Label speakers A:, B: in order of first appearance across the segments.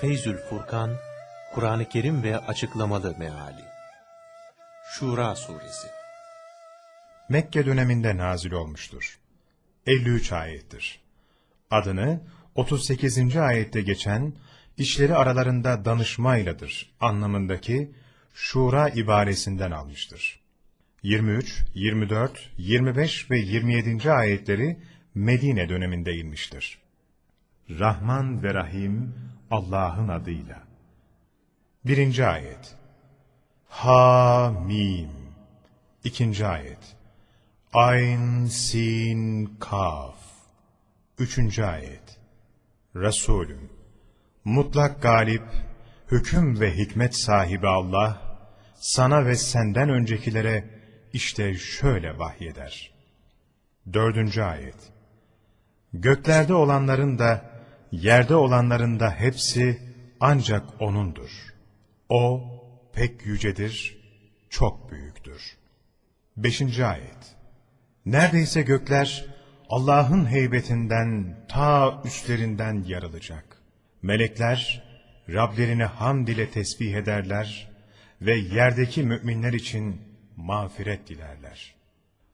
A: Feyzül Furkan, Kur'an-ı Kerim ve açıklamalı meali. Şura Suresi
B: Mekke döneminde nazil olmuştur. 53 ayettir. Adını 38. ayette geçen işleri aralarında danışmayladır anlamındaki şura ibaresinden almıştır. 23, 24, 25 ve 27. ayetleri Medine döneminde inmiştir. Rahman ve Rahim Allah'ın adıyla. 1. ayet Ha Mim 2. ayet Ayn Sin Kaf 3. ayet Resulüm Mutlak galip, hüküm ve hikmet sahibi Allah, sana ve senden öncekilere işte şöyle vahyeder. 4. ayet Göklerde olanların da, yerde olanların da hepsi ancak O'nundur. O pek yücedir, çok büyüktür. 5. ayet Neredeyse gökler Allah'ın heybetinden ta üstlerinden yarılacak. Melekler Rablerini hamd ile tesbih ederler ve yerdeki müminler için mağfiret dilerler.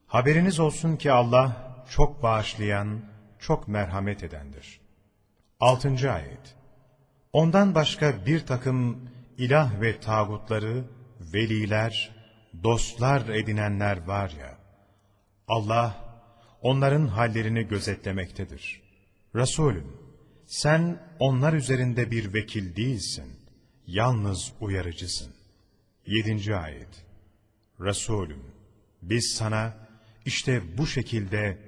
B: Haberiniz olsun ki Allah çok bağışlayan, çok merhamet edendir. 6. ayet Ondan başka bir takım ilah ve tağutları, veliler, dostlar edinenler var ya, Allah onların hallerini gözetlemektedir. Resulüm, sen onlar üzerinde bir vekil değilsin, yalnız uyarıcısın. 7. ayet Resulüm, biz sana işte bu şekilde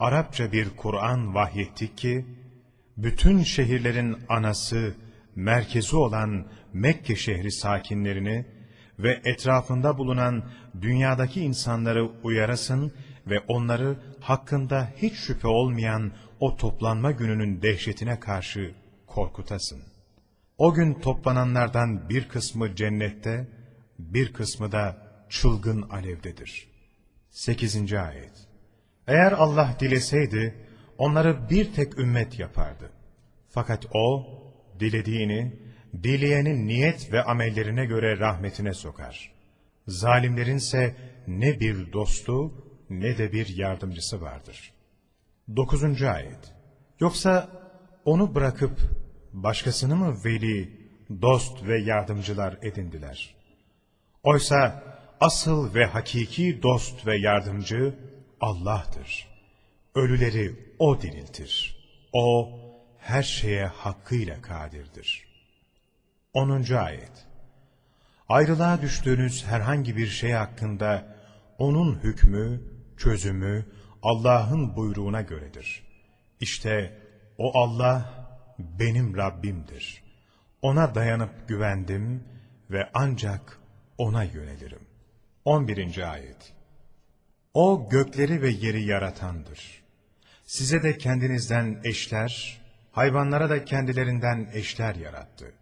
B: Arapça bir Kur'an vahyettik ki, bütün şehirlerin anası, merkezi olan Mekke şehri sakinlerini ve etrafında bulunan dünyadaki insanları uyarasın ve onları hakkında hiç şüphe olmayan o toplanma gününün dehşetine karşı korkutasın. O gün toplananlardan bir kısmı cennette, bir kısmı da çılgın alevdedir. 8. Ayet Eğer Allah dileseydi, onları bir tek ümmet yapardı. Fakat O, dilediğini, dileyenin niyet ve amellerine göre rahmetine sokar. Zalimlerinse ne bir dostu ne de bir yardımcısı vardır. 9. Ayet Yoksa onu bırakıp başkasını mı veli, dost ve yardımcılar edindiler? Oysa asıl ve hakiki dost ve yardımcı Allah'tır. Ölüleri O diriltir. O her şeye hakkıyla kadirdir. 10. Ayet Ayrılığa düştüğünüz herhangi bir şey hakkında onun hükmü, çözümü Allah'ın buyruğuna göredir. İşte o Allah benim Rabbimdir. Ona dayanıp güvendim ve ancak ona yönelirim. 11. Ayet O gökleri ve yeri yaratandır. Size de kendinizden eşler, hayvanlara da kendilerinden eşler yarattı.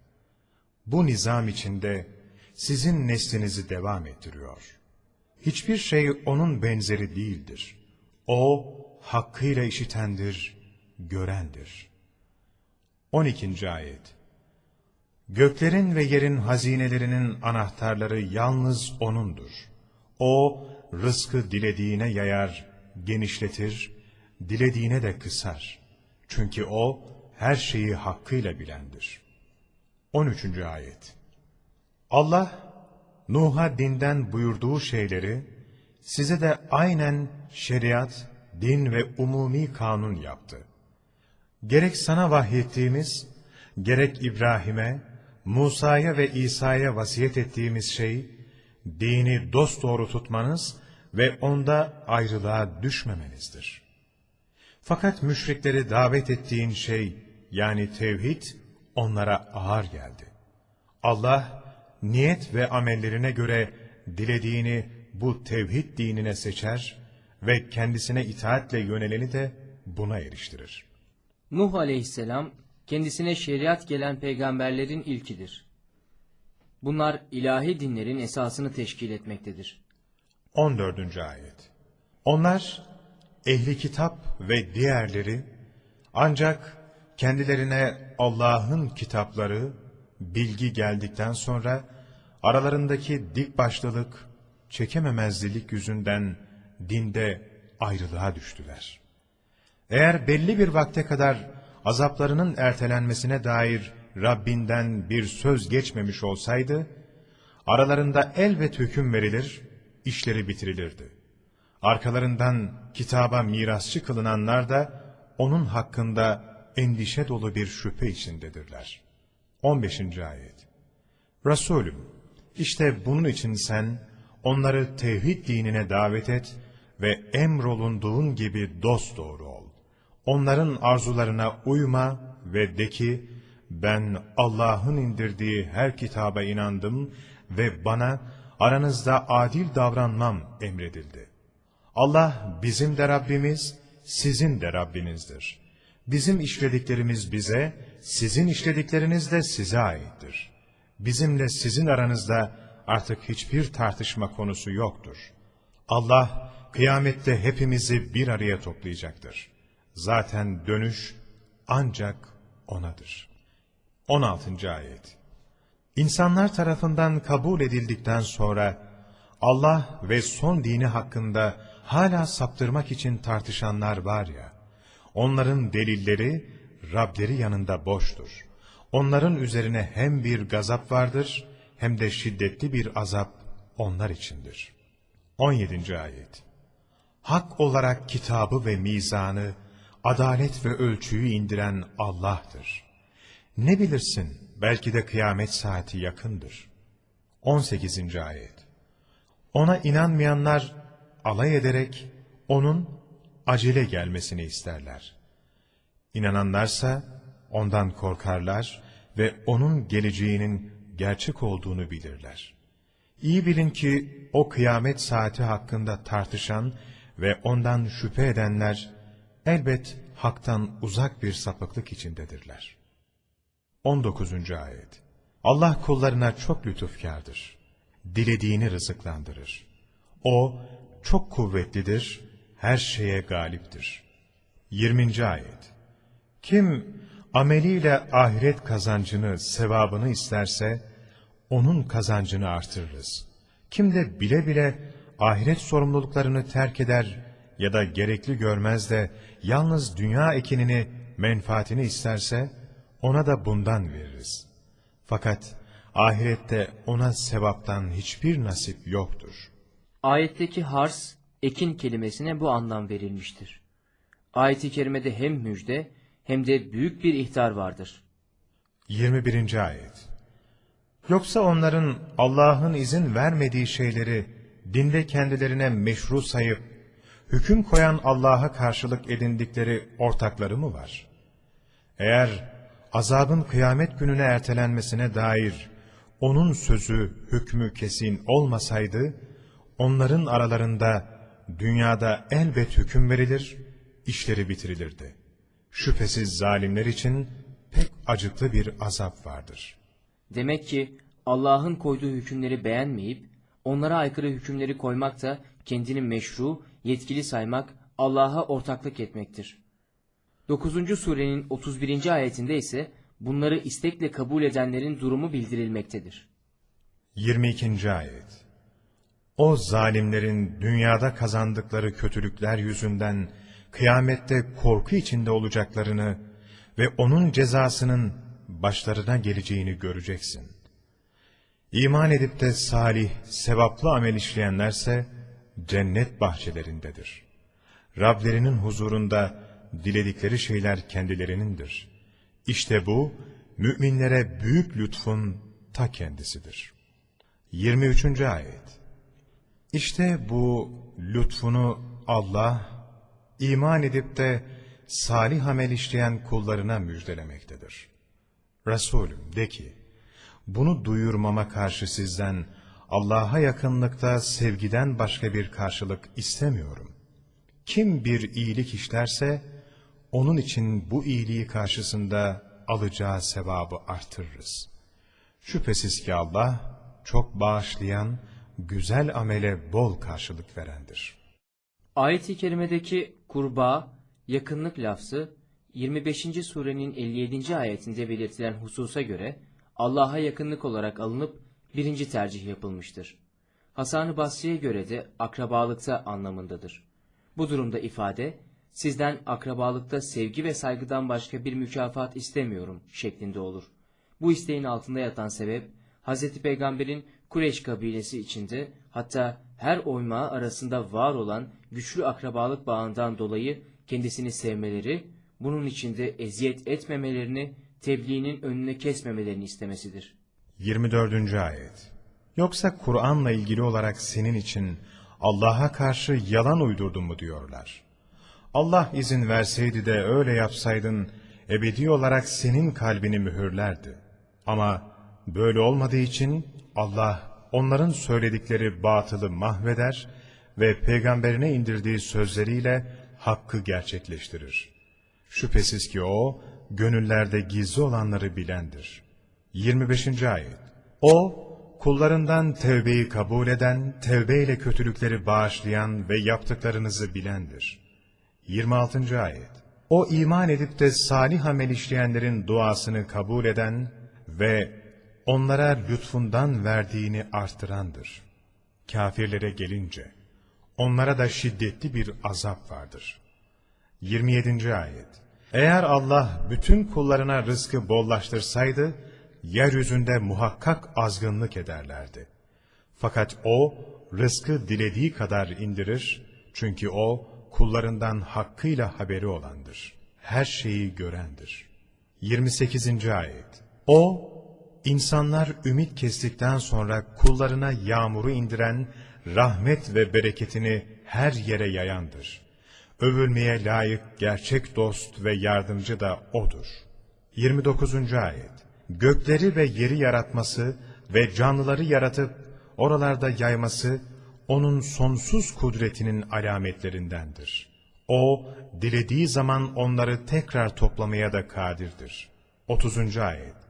B: Bu nizam içinde sizin neslinizi devam ettiriyor. Hiçbir şey onun benzeri değildir. O, hakkıyla işitendir, görendir. 12. Ayet Göklerin ve yerin hazinelerinin anahtarları yalnız O'nundur. O, rızkı dilediğine yayar, genişletir, dilediğine de kısar. Çünkü O, her şeyi hakkıyla bilendir. 13. Ayet Allah, Nuh'a dinden buyurduğu şeyleri, size de aynen şeriat, din ve umumi kanun yaptı. Gerek sana vahyettiğimiz, gerek İbrahim'e, Musa'ya ve İsa'ya vasiyet ettiğimiz şey, dini dosdoğru tutmanız ve onda ayrılığa düşmemenizdir. Fakat müşrikleri davet ettiğin şey, yani tevhid, onlara ağır geldi. Allah, niyet ve amellerine göre dilediğini bu tevhid dinine seçer ve kendisine itaatle yöneleni de buna eriştirir.
C: Nuh aleyhisselam kendisine şeriat gelen peygamberlerin ilkidir. Bunlar ilahi dinlerin esasını teşkil etmektedir.
B: 14. Ayet Onlar, ehli kitap ve diğerleri, ancak kendilerine Allah'ın kitapları, bilgi geldikten sonra aralarındaki dik başlılık, çekememezlilik yüzünden dinde ayrılığa düştüler. Eğer belli bir vakte kadar azaplarının ertelenmesine dair Rabbinden bir söz geçmemiş olsaydı, aralarında elbet hüküm verilir, işleri bitirilirdi. Arkalarından kitaba mirasçı kılınanlar da onun hakkında endişe dolu bir şüphe içindedirler. 15. Ayet Resulüm, işte bunun için sen onları tevhid dinine davet et ve emrolunduğun gibi dosdoğru ol. Onların arzularına uyma ve de ki, ben Allah'ın indirdiği her kitaba inandım ve bana aranızda adil davranmam emredildi. Allah bizim de Rabbimiz, sizin de Rabbinizdir. Bizim işlediklerimiz bize, sizin işledikleriniz de size aittir. Bizimle sizin aranızda artık hiçbir tartışma konusu yoktur. Allah kıyamette hepimizi bir araya toplayacaktır. Zaten dönüş ancak O'nadır. 16. Ayet İnsanlar tarafından kabul edildikten sonra Allah ve son dini hakkında hala saptırmak için tartışanlar var ya, onların delilleri Rableri yanında boştur. Onların üzerine hem bir gazap vardır hem de şiddetli bir azap onlar içindir. 17. Ayet Hak olarak kitabı ve mizanı, adalet ve ölçüyü indiren Allah'tır. Ne bilirsin, belki de kıyamet saati yakındır. 18. Ayet Ona inanmayanlar alay ederek onun acele gelmesini isterler. İnananlarsa ondan korkarlar ve onun geleceğinin gerçek olduğunu bilirler. İyi bilin ki o kıyamet saati hakkında tartışan ve ondan şüphe edenler elbet haktan uzak bir sapıklık içindedirler. 19. Ayet Allah kullarına çok lütufkardır. Dilediğini rızıklandırır. O çok kuvvetlidir, her şeye galiptir. 20. Ayet Kim ameliyle ahiret kazancını, sevabını isterse, onun kazancını artırırız. Kim de bile bile ahiret sorumluluklarını terk eder ya da gerekli görmez de yalnız dünya ekinini, menfaatini isterse, ona da bundan veririz. Fakat ahirette ona sevaptan hiçbir nasip yoktur.
C: Ayetteki hars, ekin kelimesine bu anlam verilmiştir. Ayet-i kerimede hem müjde hem de büyük bir ihtar vardır.
B: 21. Ayet Yoksa onların Allah'ın izin vermediği şeyleri dinde kendilerine meşru sayıp, hüküm koyan Allah'a karşılık edindikleri ortakları mı var? Eğer azabın kıyamet gününe ertelenmesine dair onun sözü, hükmü kesin olmasaydı, onların aralarında dünyada elbet hüküm verilir, işleri bitirilirdi. Şüphesiz zalimler için pek acıklı bir azap vardır.
C: Demek ki Allah'ın koyduğu hükümleri beğenmeyip onlara aykırı hükümleri koymak da kendini meşru, yetkili saymak, Allah'a ortaklık etmektir. 9. surenin 31. ayetinde ise bunları istekle kabul edenlerin durumu bildirilmektedir.
B: 22. Ayet O zalimlerin dünyada kazandıkları kötülükler yüzünden kıyamette korku içinde olacaklarını ve onun cezasının başlarına geleceğini göreceksin. İman edip de salih, sevaplı amel işleyenlerse cennet bahçelerindedir. Rablerinin huzurunda diledikleri şeyler kendilerinindir. İşte bu, müminlere büyük lütfun ta kendisidir. 23. Ayet İşte bu lütfunu Allah, iman edip de salih amel işleyen kullarına müjdelemektedir. Resulüm de ki, bunu duyurmama karşı sizden Allah'a yakınlıkta sevgiden başka bir karşılık istemiyorum. Kim bir iyilik işlerse, onun için bu iyiliği karşısında alacağı sevabı artırırız. Şüphesiz ki Allah çok bağışlayan, güzel amele bol karşılık verendir.
C: Ayet-i kerimedeki kurba, yakınlık lafzı 25. surenin 57. ayetinde belirtilen hususa göre Allah'a yakınlık olarak alınıp birinci tercih yapılmıştır. Hasan-ı Basri'ye göre de akrabalıkta anlamındadır. Bu durumda ifade, sizden akrabalıkta sevgi ve saygıdan başka bir mükafat istemiyorum şeklinde olur. Bu isteğin altında yatan sebep, Hz. Peygamber'in Kureyş kabilesi içinde hatta her oymağı arasında var olan güçlü akrabalık bağından dolayı kendisini sevmeleri, bunun içinde eziyet etmemelerini, tebliğinin önüne kesmemelerini istemesidir.
B: 24. Ayet Yoksa Kur'an'la ilgili olarak senin için Allah'a karşı yalan uydurdun mu diyorlar. Allah izin verseydi de öyle yapsaydın, ebedi olarak senin kalbini mühürlerdi. Ama böyle olmadığı için Allah onların söyledikleri batılı mahveder ve peygamberine indirdiği sözleriyle hakkı gerçekleştirir. Şüphesiz ki o, gönüllerde gizli olanları bilendir. 25. Ayet O, kullarından tevbeyi kabul eden, tevbeyle kötülükleri bağışlayan ve yaptıklarınızı bilendir. 26. Ayet O iman edip de salih amel işleyenlerin duasını kabul eden ve onlara lütfundan verdiğini artırandır. Kafirlere gelince, onlara da şiddetli bir azap vardır. 27. Ayet Eğer Allah bütün kullarına rızkı bollaştırsaydı, yeryüzünde muhakkak azgınlık ederlerdi. Fakat O, rızkı dilediği kadar indirir, çünkü O, kullarından hakkıyla haberi olandır. Her şeyi görendir. 28. Ayet O, insanlar ümit kestikten sonra kullarına yağmuru indiren, rahmet ve bereketini her yere yayandır. Övülmeye layık gerçek dost ve yardımcı da O'dur. 29. Ayet Gökleri ve yeri yaratması ve canlıları yaratıp oralarda yayması, O'nun sonsuz kudretinin alametlerindendir. O, dilediği zaman onları tekrar toplamaya da kadirdir. 30. Ayet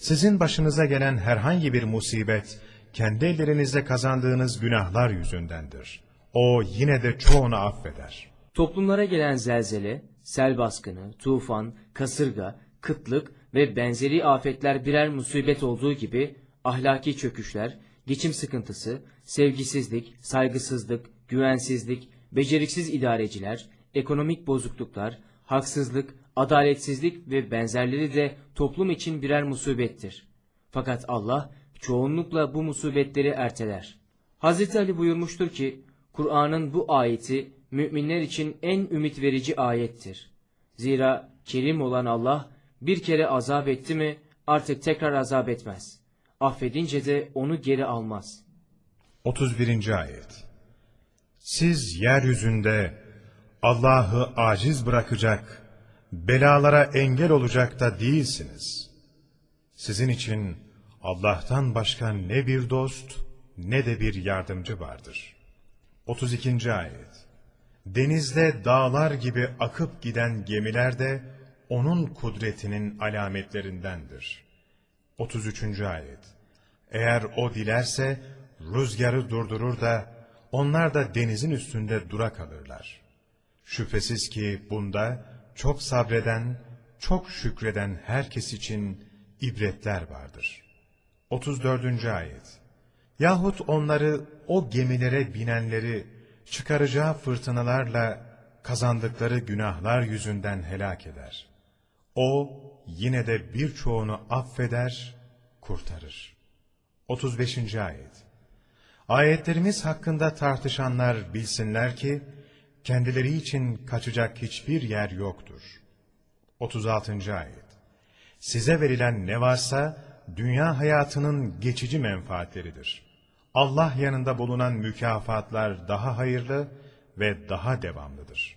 B: Sizin başınıza gelen herhangi bir musibet, kendi ellerinizle kazandığınız günahlar yüzündendir. O yine de çoğunu affeder.
C: Toplumlara gelen zelzele, sel baskını, tufan, kasırga, kıtlık ve benzeri afetler birer musibet olduğu gibi ahlaki çöküşler, geçim sıkıntısı, sevgisizlik, saygısızlık, güvensizlik, beceriksiz idareciler, ekonomik bozukluklar, haksızlık, adaletsizlik ve benzerleri de toplum için birer musibettir. Fakat Allah çoğunlukla bu musibetleri erteler. Hz. Ali buyurmuştur ki, Kur'an'ın bu ayeti müminler için en ümit verici ayettir. Zira kerim olan Allah bir kere azap etti mi artık tekrar azap etmez. Affedince de onu geri almaz.
B: 31. Ayet Siz yeryüzünde Allah'ı aciz bırakacak, belalara engel olacak da değilsiniz. Sizin için Allah'tan başka ne bir dost ne de bir yardımcı vardır. 32. Ayet Denizde dağlar gibi akıp giden gemiler de onun kudretinin alametlerindendir. 33. Ayet Eğer o dilerse rüzgarı durdurur da onlar da denizin üstünde dura kalırlar. Şüphesiz ki bunda çok sabreden, çok şükreden herkes için ibretler vardır. 34. Ayet Yahut onları, o gemilere binenleri, çıkaracağı fırtınalarla kazandıkları günahlar yüzünden helak eder. O, yine de birçoğunu affeder, kurtarır. 35. Ayet Ayetlerimiz hakkında tartışanlar bilsinler ki, kendileri için kaçacak hiçbir yer yoktur. 36. Ayet Size verilen ne varsa, dünya hayatının geçici menfaatleridir. Allah yanında bulunan mükafatlar daha hayırlı ve daha devamlıdır.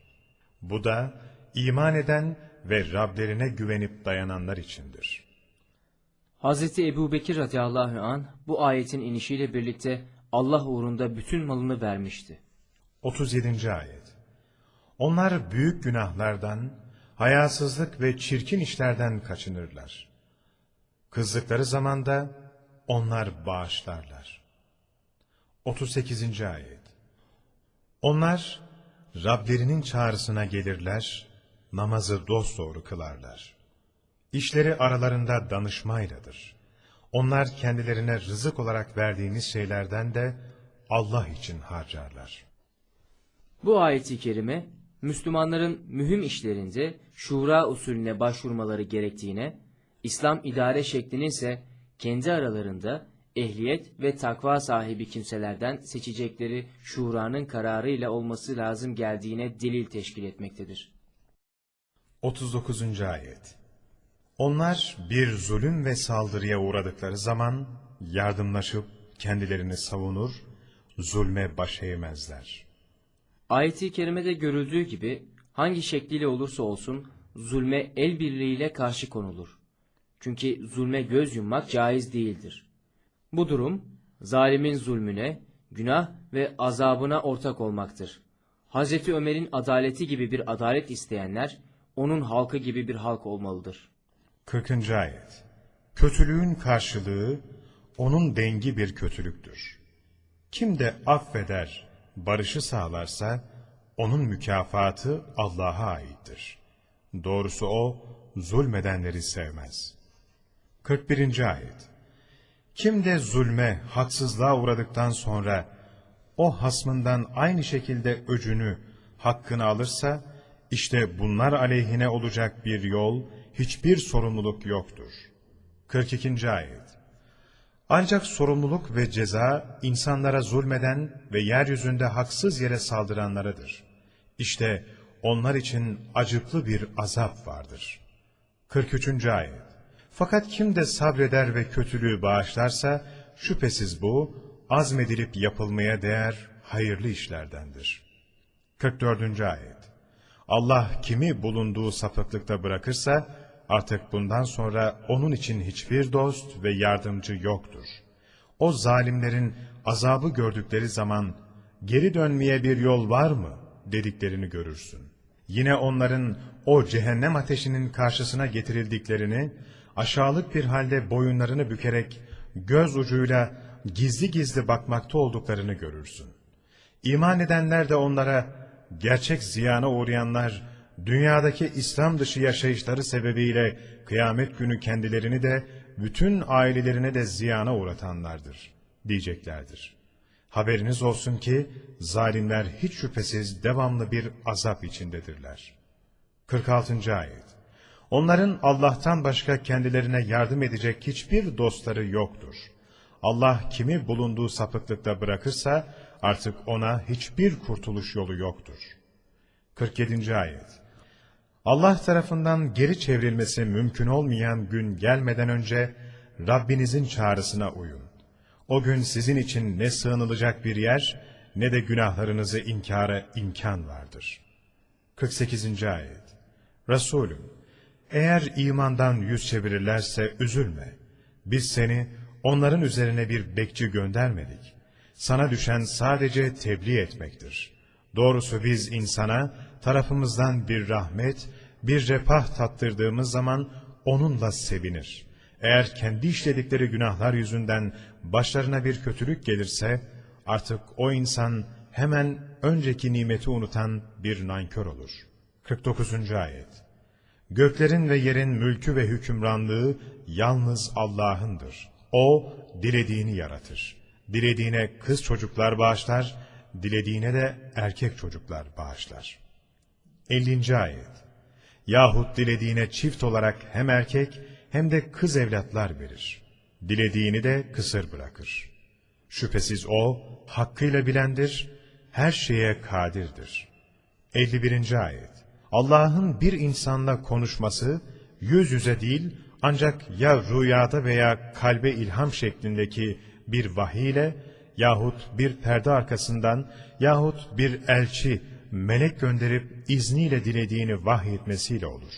B: Bu da iman eden ve Rablerine güvenip dayananlar içindir.
C: Hz. Ebu Bekir radıyallahu an bu ayetin inişiyle birlikte Allah uğrunda bütün malını vermişti.
B: 37. Ayet Onlar büyük günahlardan, hayasızlık ve çirkin işlerden kaçınırlar. Kızdıkları zamanda onlar bağışlarlar. 38. Ayet Onlar Rablerinin çağrısına gelirler, namazı dosdoğru kılarlar. İşleri aralarında danışmayladır. Onlar kendilerine rızık olarak verdiğiniz şeylerden de Allah için harcarlar.
C: Bu ayeti kerime Müslümanların mühim işlerinde şura usulüne başvurmaları gerektiğine, İslam idare şeklinin ise kendi aralarında ehliyet ve takva sahibi kimselerden seçecekleri şuranın kararıyla olması lazım geldiğine delil teşkil etmektedir.
B: 39. Ayet Onlar bir zulüm ve saldırıya uğradıkları zaman yardımlaşıp kendilerini savunur, zulme baş eğmezler.
C: Ayet-i kerimede görüldüğü gibi hangi şekliyle olursa olsun zulme el birliğiyle karşı konulur. Çünkü zulme göz yummak caiz değildir. Bu durum zalimin zulmüne, günah ve azabına ortak olmaktır. Hazreti Ömer'in adaleti gibi bir adalet isteyenler onun halkı gibi bir halk olmalıdır.
B: 40. Ayet Kötülüğün karşılığı onun dengi bir kötülüktür. Kim de affeder, barışı sağlarsa onun mükafatı Allah'a aittir. Doğrusu o zulmedenleri sevmez. 41. Ayet Kim de zulme, haksızlığa uğradıktan sonra o hasmından aynı şekilde öcünü, hakkını alırsa, işte bunlar aleyhine olacak bir yol, hiçbir sorumluluk yoktur. 42. Ayet Ancak sorumluluk ve ceza insanlara zulmeden ve yeryüzünde haksız yere saldıranlarıdır. İşte onlar için acıklı bir azap vardır. 43. Ayet Fakat kim de sabreder ve kötülüğü bağışlarsa, şüphesiz bu, azmedilip yapılmaya değer hayırlı işlerdendir. 44. Ayet Allah kimi bulunduğu sapıklıkta bırakırsa, artık bundan sonra onun için hiçbir dost ve yardımcı yoktur. O zalimlerin azabı gördükleri zaman, geri dönmeye bir yol var mı dediklerini görürsün. Yine onların o cehennem ateşinin karşısına getirildiklerini, aşağılık bir halde boyunlarını bükerek, göz ucuyla gizli gizli bakmakta olduklarını görürsün. İman edenler de onlara, gerçek ziyana uğrayanlar, dünyadaki İslam dışı yaşayışları sebebiyle kıyamet günü kendilerini de, bütün ailelerine de ziyana uğratanlardır, diyeceklerdir. Haberiniz olsun ki, zalimler hiç şüphesiz devamlı bir azap içindedirler. 46. Ayet Onların Allah'tan başka kendilerine yardım edecek hiçbir dostları yoktur. Allah kimi bulunduğu sapıklıkta bırakırsa, artık ona hiçbir kurtuluş yolu yoktur. 47. Ayet Allah tarafından geri çevrilmesi mümkün olmayan gün gelmeden önce Rabbinizin çağrısına uyun. O gün sizin için ne sığınılacak bir yer ne de günahlarınızı inkara imkan vardır. 48. Ayet Resulüm, eğer imandan yüz çevirirlerse üzülme. Biz seni onların üzerine bir bekçi göndermedik. Sana düşen sadece tebliğ etmektir. Doğrusu biz insana tarafımızdan bir rahmet, bir refah tattırdığımız zaman onunla sevinir. Eğer kendi işledikleri günahlar yüzünden başlarına bir kötülük gelirse, artık o insan hemen önceki nimeti unutan bir nankör olur. 49. Ayet Göklerin ve yerin mülkü ve hükümranlığı yalnız Allah'ındır. O, dilediğini yaratır. Dilediğine kız çocuklar bağışlar, dilediğine de erkek çocuklar bağışlar. 50. Ayet Yahut dilediğine çift olarak hem erkek hem de kız evlatlar verir. Dilediğini de kısır bırakır. Şüphesiz O, hakkıyla bilendir, her şeye kadirdir. 51. Ayet Allah'ın bir insanla konuşması, yüz yüze değil, ancak ya rüyada veya kalbe ilham şeklindeki bir vahiy ile yahut bir perde arkasından yahut bir elçi, melek gönderip izniyle dilediğini vahyetmesiyle olur.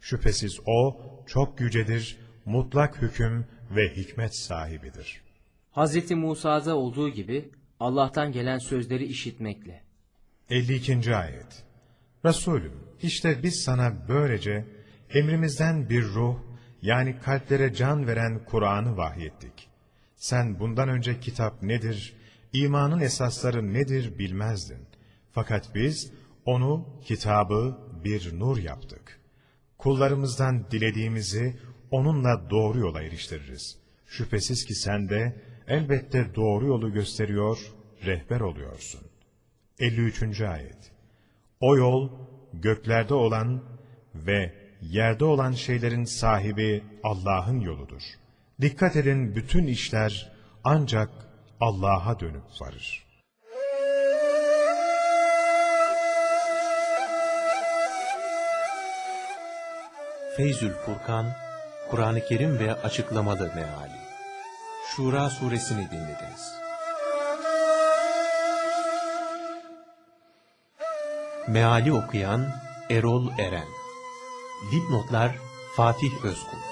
B: Şüphesiz o çok yücedir, mutlak hüküm ve hikmet sahibidir.
C: Hazreti Musa'da olduğu gibi Allah'tan gelen sözleri işitmekle.
B: 52. Ayet Resulüm, işte biz sana böylece emrimizden bir ruh, yani kalplere can veren Kur'an'ı vahyettik. Sen bundan önce kitap nedir, imanın esasları nedir bilmezdin. Fakat biz onu, kitabı bir nur yaptık. Kullarımızdan dilediğimizi onunla doğru yola eriştiririz. Şüphesiz ki sen de elbette doğru yolu gösteriyor, rehber oluyorsun. 53. Ayet O yol, göklerde olan ve yerde olan şeylerin sahibi Allah'ın yoludur. Dikkat edin bütün işler ancak Allah'a dönüp varır.
A: Feyzül Furkan, Kur'an-ı Kerim ve açıklamalı meali. Şura suresini dinlediniz. Meali okuyan Erol Eren. Dipnotlar Fatih Özkul.